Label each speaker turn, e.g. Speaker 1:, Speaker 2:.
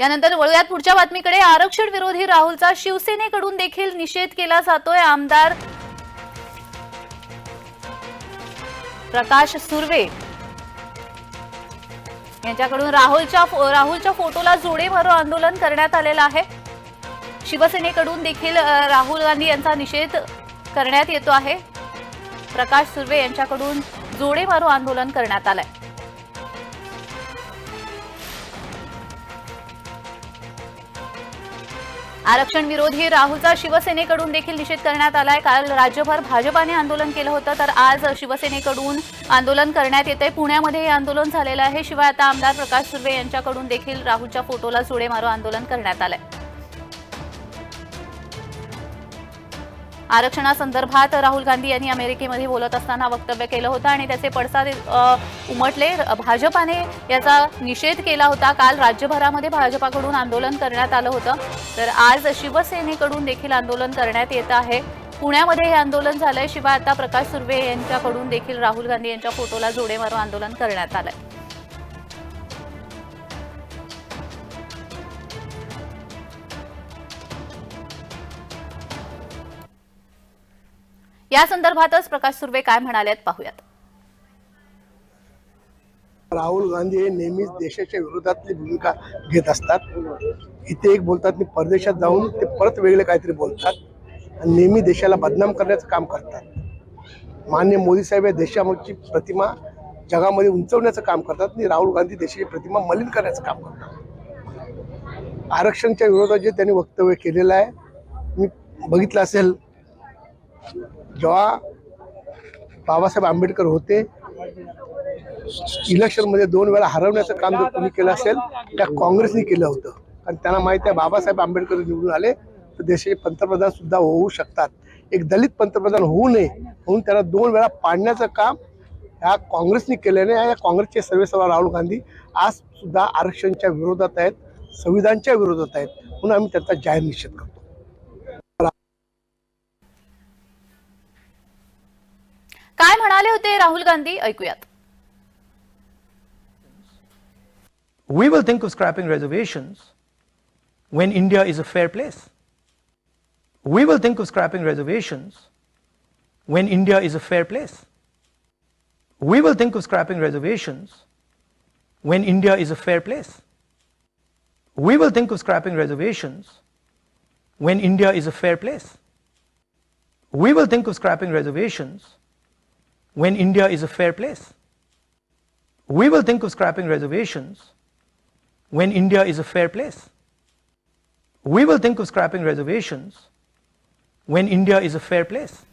Speaker 1: यानंतर वळूयात पुढच्या बातमीकडे. आरक्षण विरोधी राहुलचा शिवसेनेकडून देखील निषेध केला जातोय आमदार प्रकाश सुर्वे. यांच्याकडून राहुलच्या राहुलच्या फोटोला जोडे मारो आंदोलन करण्यात आलेलं आहे. शिवसेनेकडून देखील राहुल गांधी यांचा निषेध करण्यात येतो आहे. प्रकाश सुर्वे यांच्याकडून जोडे मारो आंदोलन करण्यात आलंय. आरक्षण विरोधी राहुलचा शिवसेनेकडून देखील निषेध करण्यात आलाय. काल राज्यभर भाजपाने आंदोलन केलं होतं तर आज शिवसेनेकडून आंदोलन करण्यात येते पुण्यामध्ये हे आंदोलन झालेलं आहे. शिवाय आता आमदार प्रकाश सुर्वे यांच्याकडून देखील राहुलच्या फोटोला जुडे मारो आंदोलन करण्यात आलंय. आरक्षणासंदर्भात राहुल गांधी यांनी अमेरिकेमध्ये बोलत असताना वक्तव्य केलं होतं आणि त्याचे पडसाद उमटले. भाजपाने याचा निषेध केला होता. काल राज्यभरामध्ये भाजपाकडून आंदोलन करण्यात आलं होतं. तर आज शिवसेनेकडून देखील आंदोलन करण्यात येत आहे. पुण्यामध्ये हे आंदोलन झालंय. शिवाय आता प्रकाश सुर्वे यांच्याकडून देखील राहुल गांधी यांच्या फोटोला जोडे मारून आंदोलन करण्यात आलंय. या संदर्भातच प्रकाश सुर्वे काय म्हणालेत पाहूयात.
Speaker 2: राहुल गांधी हे नेहमीच देशाच्या विरोधातली भूमिका घेत असतात. इथे एक बोलतात आणि परदेशात जाऊन ते परत वेगळे काहीतरी बोलतात आणि नेहमी देशाला बदनाम करण्याचं काम करतात. मान्य मोदी साहेब या देशाची प्रतिमा जगामध्ये उंचवण्याचं काम करतात आणि राहुल गांधी देशाची प्रतिमा मलिन करण्याचं काम करतात. आरक्षणच्या विरोधात जे त्यांनी वक्तव्य केलेलं आहे मी बघितलं असेल जेव्हा बाबासाहेब आंबेडकर होते इलेक्शनमध्ये दोन वेळा हरवण्याचं काम जर कोणी केलं असेल त्या काँग्रेसने केलं होतं. कारण त्यांना माहिती आहे बाबासाहेब आंबेडकर निवडून आले तर देशाचे पंतप्रधान सुद्धा होऊ शकतात. एक दलित पंतप्रधान होऊ नये म्हणून त्यांना दोन वेळा पाडण्याचं काम ह्या काँग्रेसने केल्याने या काँग्रेसचे सर्वेसर्वा राहुल गांधी आज सुद्धा आरक्षणच्या विरोधात आहेत संविधानच्या विरोधात आहेत म्हणून आम्ही त्याचा जाहीर निषेध करतो.
Speaker 1: काय म्हणाले होते राहुल गांधी ऐकूयात
Speaker 3: we will think of scrapping reservations when India is a fair place. We will think of scrapping reservations when India is a fair place. We will think of scrapping reservations when India is a fair place. We will think of scrapping reservations when India is a fair place. We will think of scrapping reservations when India is a fair place. We will think of scrapping reservations when India is a fair place. We will think of scrapping reservations when India is a fair place.